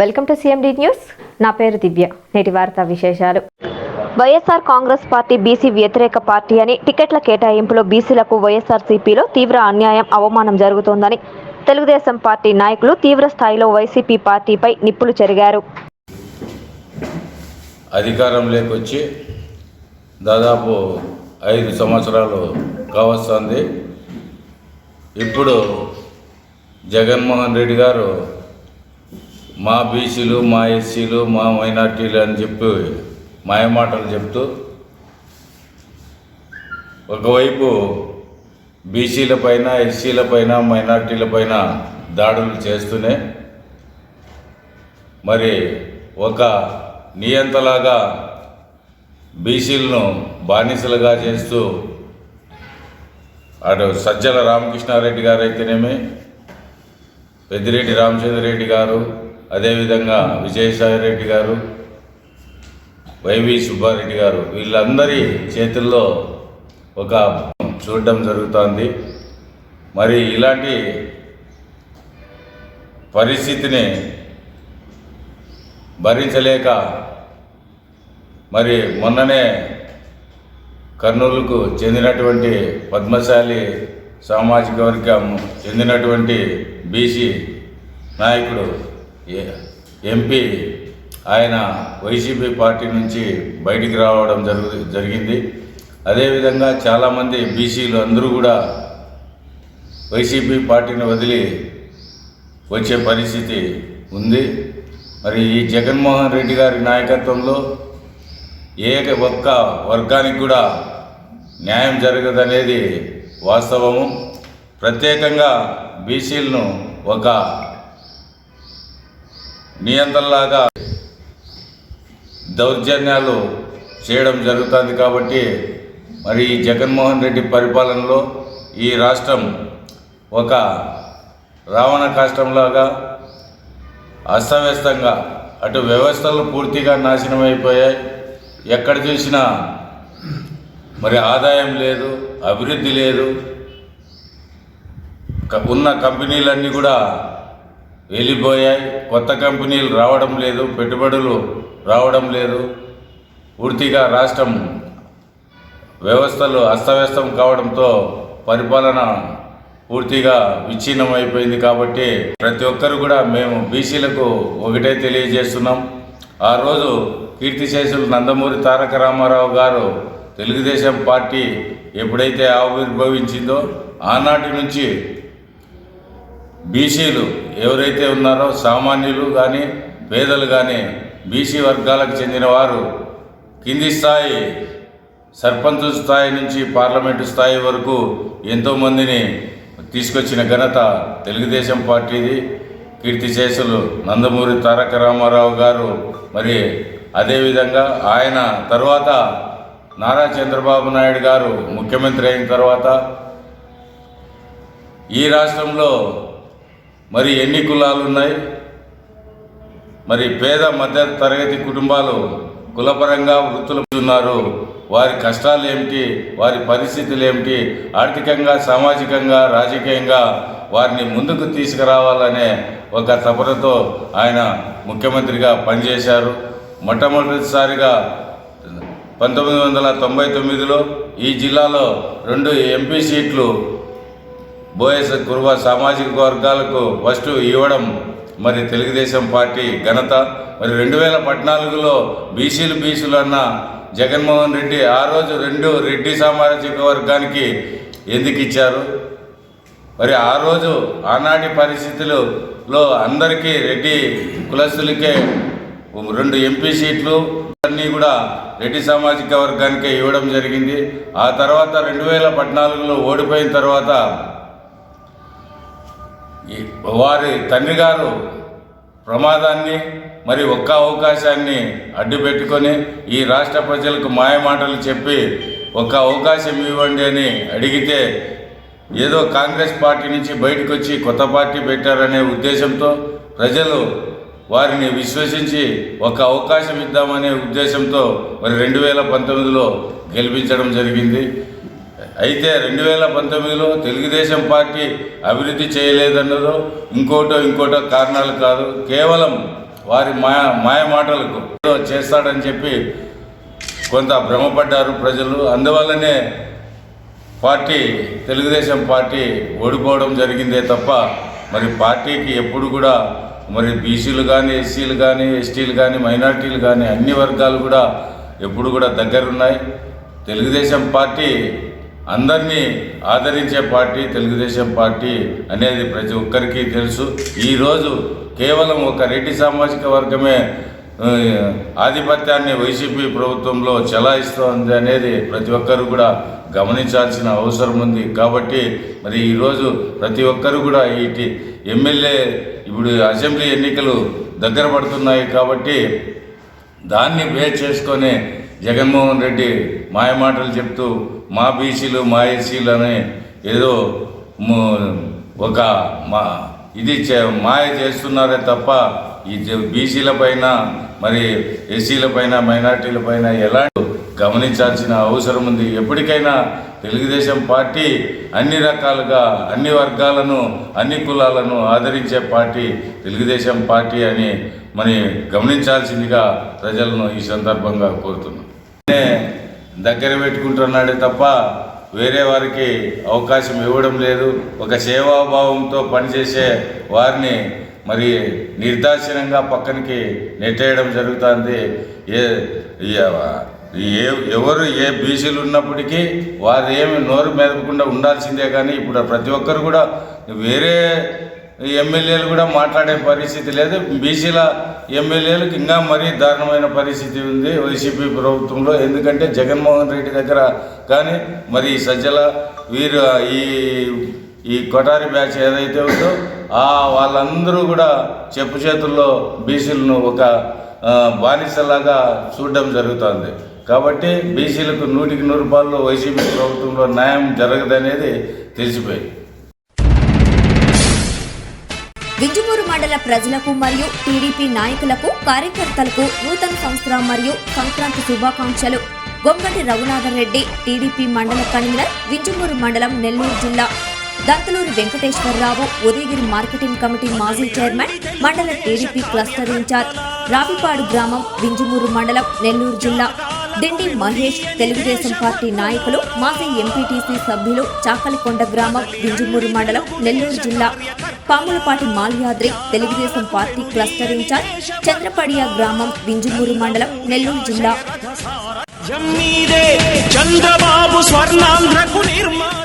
Welcome to CMD news. నా పేరు దివ్య. నేటి వార్తా విశేషాలు. వైఎస్ఆర్ కాంగ్రెస్ పార్టీ బీసీ వ్యతిరేక పార్టీ అని టికెట్ల కేటాయింపులో బీసీలకు వైఎస్ఆర్సీపీలో తీవ్ర అన్యాయం అవమానం జరుగుతోందని తెలుగుదేశం పార్టీ నాయకులు తీవ్ర స్థాయిలో వైసీపీ పార్టీపై నిప్పులు చెరిగారు. అధికారంలోకి దాదాపు ఐదు సంవత్సరాలు కావస్తుంది. ఇప్పుడు జగన్మోహన్ రెడ్డి గారు మా బీసీలు మా ఎస్సీలు మా మైనార్టీలు అని చెప్పి మాయమాటలు చెప్తూ ఒకవైపు బీసీల పైన ఎస్సీల పైన మైనార్టీల పైన దాడులు చేస్తూనే మరి ఒక నియంతలాగా బీసీలను బానిసలుగా చేస్తూ అటు సజ్జల రామకృష్ణారెడ్డి గారు అయితేనేమి పెద్దిరెడ్డి రామచంద్రరెడ్డి గారు అదేవిధంగా విజయసాయి రెడ్డి గారు వైవి సుబ్బారెడ్డి గారు వీళ్ళందరి చేతుల్లో ఒక చూడడం జరుగుతోంది. మరి ఇలాంటి పరిస్థితిని భరించలేక మరి మొన్ననే కర్నూలుకు చెందినటువంటి పద్మశాలి సామాజిక వర్గం చెందినటువంటి బీసీ నాయకుడు ఎంపీ ఆయన వైసీపీ పార్టీ నుంచి బయటికి రావడం జరుగు జరిగింది. అదేవిధంగా చాలామంది బీసీలు అందరూ కూడా వైసీపీ పార్టీని వదిలి వచ్చే పరిస్థితి ఉంది. మరి ఈ జగన్మోహన్ రెడ్డి గారి నాయకత్వంలో ఏ ఒక్క వర్గానికి కూడా న్యాయం జరగదనేది వాస్తవము. ప్రత్యేకంగా బీసీలను ఒక నియంత్రణలాగా దౌర్జన్యాలు చేయడం జరుగుతుంది కాబట్టి మరి ఈ జగన్మోహన్ రెడ్డి పరిపాలనలో ఈ రాష్ట్రం ఒక రావణ కాష్టంలాగా అస్తవ్యస్తంగా అటు వ్యవస్థలు పూర్తిగా నాశనం అయిపోయాయి. ఎక్కడ చూసినా మరి ఆదాయం లేదు అభివృద్ధి లేదు. ఉన్న కంపెనీలన్నీ కూడా వెళ్ళిపోయాయి. కొత్త కంపెనీలు రావడం లేదు పెట్టుబడులు రావడం లేదు. పూర్తిగా రాష్ట్రం వ్యవస్థలు అస్తవ్యస్తం కావడంతో పరిపాలన పూర్తిగా విచ్ఛిన్నం అయిపోయింది కాబట్టి ప్రతి ఒక్కరు కూడా మేము బీసీలకు ఒకటే తెలియజేస్తున్నాం. ఆ రోజు కీర్తిశేషులు నందమూరి తారక రామారావు గారు తెలుగుదేశం పార్టీ ఎప్పుడైతే ఆవిర్భవించిందో ఆనాటి నుంచి బీసీలు ఎవరైతే ఉన్నారో సామాన్యులు కానీ పేదలు కానీ బీసీ వర్గాలకు చెందిన వారు కింది స్థాయి సర్పంచ్ స్థాయి నుంచి పార్లమెంటు స్థాయి వరకు ఎంతోమందిని తీసుకొచ్చిన ఘనత తెలుగుదేశం పార్టీది. కీర్తిశేషులు నందమూరి తారక రామారావు గారు. మరి అదేవిధంగా ఆయన తర్వాత నారా చంద్రబాబు నాయుడు గారు ముఖ్యమంత్రి అయిన తర్వాత ఈ రాష్ట్రంలో మరి ఎన్ని కులాలు ఉన్నాయి మరి పేద మధ్య తరగతి కుటుంబాలు కులపరంగా వృత్తులు ఉన్నారు. వారి కష్టాలు ఏమిటి? వారి పరిస్థితులు ఏమిటి? ఆర్థికంగా సామాజికంగా రాజకీయంగా వారిని ముందుకు తీసుకురావాలనే ఒక తపనతో ఆయన ముఖ్యమంత్రిగా పనిచేశారు. మొట్టమొదటిసారిగా పంతొమ్మిది వందల తొంభై తొమ్మిదిలో ఈ జిల్లాలో రెండు ఎంపీ సీట్లు బోయస్ కురువ సామాజిక వర్గాలకు ఫస్ట్ ఇవ్వడం మరి తెలుగుదేశం పార్టీ ఘనత. మరి రెండు వేల పద్నాలుగులో బీసీలు బీసీలు అన్న జగన్మోహన్ రెడ్డి ఆ రోజు రెండు రెడ్డి సామాజిక వర్గానికి ఎందుకు ఇచ్చారు? మరి ఆ రోజు ఆనాటి పరిస్థితులలో అందరికీ రెడ్డి కులస్తులకే రెండు ఎంపీ సీట్లు అన్నీ కూడా రెడ్డి సామాజిక వర్గానికే ఇవ్వడం జరిగింది. ఆ తర్వాత రెండు వేల పద్నాలుగులో ఓడిపోయిన తర్వాత వారి తండ్రి గారు ప్రమాదాన్ని మరి ఒక్క అవకాశాన్ని అడ్డుపెట్టుకొని ఈ రాష్ట్ర ప్రజలకు మాయమాటలు చెప్పి ఒక అవకాశం ఇవ్వండి అని అడిగితే ఏదో కాంగ్రెస్ పార్టీ నుంచి బయటకు వచ్చి కొత్త పార్టీ పెట్టారనే ఉద్దేశంతో ప్రజలు వారిని విశ్వసించి ఒక అవకాశం ఇద్దామనే ఉద్దేశంతో మరి రెండు వేల పంతొమ్మిదిలో గెలిపించడం జరిగింది. అయితే రెండు వేల పంతొమ్మిదిలో తెలుగుదేశం పార్టీ అభివృద్ధి చేయలేదన్నదో ఇంకోటో ఇంకోటో కారణాలు కాదు కేవలం వారి మాయ మాయమాటలకు చేస్తాడని చెప్పి కొంత భ్రమపడ్డారు ప్రజలు. అందువల్లనే పార్టీ తెలుగుదేశం పార్టీ ఓడిపోవడం జరిగిందే తప్ప మరి పార్టీకి ఎప్పుడు కూడా మరి బీసీలు కానీ ఎస్సీలు కానీ ఎస్టీలు కానీ మైనార్టీలు కానీ అన్ని వర్గాలు కూడా ఎప్పుడు కూడా దగ్గరున్నాయి. తెలుగుదేశం పార్టీ అందరినీ ఆదరించే పార్టీ తెలుగుదేశం పార్టీ అనేది ప్రతి ఒక్కరికి తెలుసు. ఈరోజు కేవలం ఒక రెడ్డి సామాజిక వర్గమే ఆధిపత్యాన్ని వైసీపీ ప్రభుత్వంలో చెలాయిస్తోంది అనేది ప్రతి ఒక్కరు కూడా గమనించాల్సిన అవసరం ఉంది. కాబట్టి మరి ఈరోజు ప్రతి ఒక్కరు కూడా ఈ ఎమ్మెల్యే ఇప్పుడు అసెంబ్లీ ఎన్నికలు దగ్గర పడుతున్నాయి కాబట్టి దాన్ని బేస్ చేసుకొని జగన్మోహన్ రెడ్డి మాయమాటలు చెప్తూ మా బీసీలు మా ఎస్సీలు అని ఏదో ఒక మా ఇది చే- మాయ చేస్తున్నారే తప్ప ఈ బీసీల పైన మరి ఎస్సీలపైన పైన మైనార్టీల పైన ఎలాంటి గమనించాల్సిన అవసరం ఉంది? ఎప్పటికైనా తెలుగుదేశం పార్టీ అన్ని రకాలుగా అన్ని వర్గాలను అన్ని కులాలను ఆదరించే పార్టీ తెలుగుదేశం పార్టీ అని మరి గమనించాల్సిందిగా ప్రజలను ఈ సందర్భంగా కోరుతున్నాం. దగ్గర పెట్టుకుంటున్నాడే తప్ప వేరే వారికి అవకాశం ఇవ్వడం లేదు. ఒక సేవాభావంతో పనిచేసే వారిని మరి నిర్దాక్షిణ్యంగా పక్కనకి నెట్టేయడం జరుగుతుంది. ఏ ఏ ఎవరు ఏ బీసీలు ఉన్నప్పటికీ వారు ఏమి నోరు మెదపకుండా ఉండాల్సిందే కానీ ఇప్పుడు ప్రతి ఒక్కరు కూడా వేరే ఎమ్మెల్యేలు కూడా మాట్లాడే పరిస్థితి లేదు. బీసీల ఎమ్మెల్యేలకు ఇంకా మరీ దారుణమైన పరిస్థితి ఉంది వైసీపీ ప్రభుత్వంలో. ఎందుకంటే జగన్మోహన్ రెడ్డి దగ్గర కానీ మరి సజ్జల వీరు ఈ ఈ కొటారి బ్యాచ్ ఏదైతే ఉందో ఆ వాళ్ళందరూ కూడా చెప్పు చేతుల్లో బీసీలను ఒక బానిసలాగా చూడడం జరుగుతుంది. కాబట్టి బీసీలకు నూటికి నూరు రూపాయలు వైసీపీ ప్రభుత్వంలో న్యాయం జరగదనేది తెలిసిపోయింది. వింజమూరు మండల ప్రజలకు మరియు టీడీపీ నాయకులకు కార్యకర్తలకు నూతన సంవత్సర మరియు సంక్రాంతి శుభాకాంక్షలు. గొంగటి రఘునాథరెడ్డి టీడీపీ మండల కన్వీనర్ వింజమూరు మండలం నెల్లూరు జిల్లా. దత్తలూరి వెంకటేశ్వరరావు ఉదయగిరి మార్కెటింగ్ కమిటీ మాజీ చైర్మన్ మండల టీడీపీ క్లస్టర్ ఇన్ఛార్జ్ రావిపాడు గ్రామం వింజమూరు మండలం నెల్లూరు జిల్లా. దిండి మహేష్ తెలుగుదేశం పార్టీ నాయకులు మాజీ ఎంపీటీసీ సభ్యులు చాకలికొండ గ్రామం వింజమూరు మండలం నెల్లూరు జిల్లా. Pamulapati Malyadri Telugu Desam party cluster incharge Chandrapadiya గ్రామం వింజమూరు మండలం నెల్లూరు జిల్లా. జమ్మీదే చంద్రబాబు స్వర్ణాంధ్రకు నిర్మాణ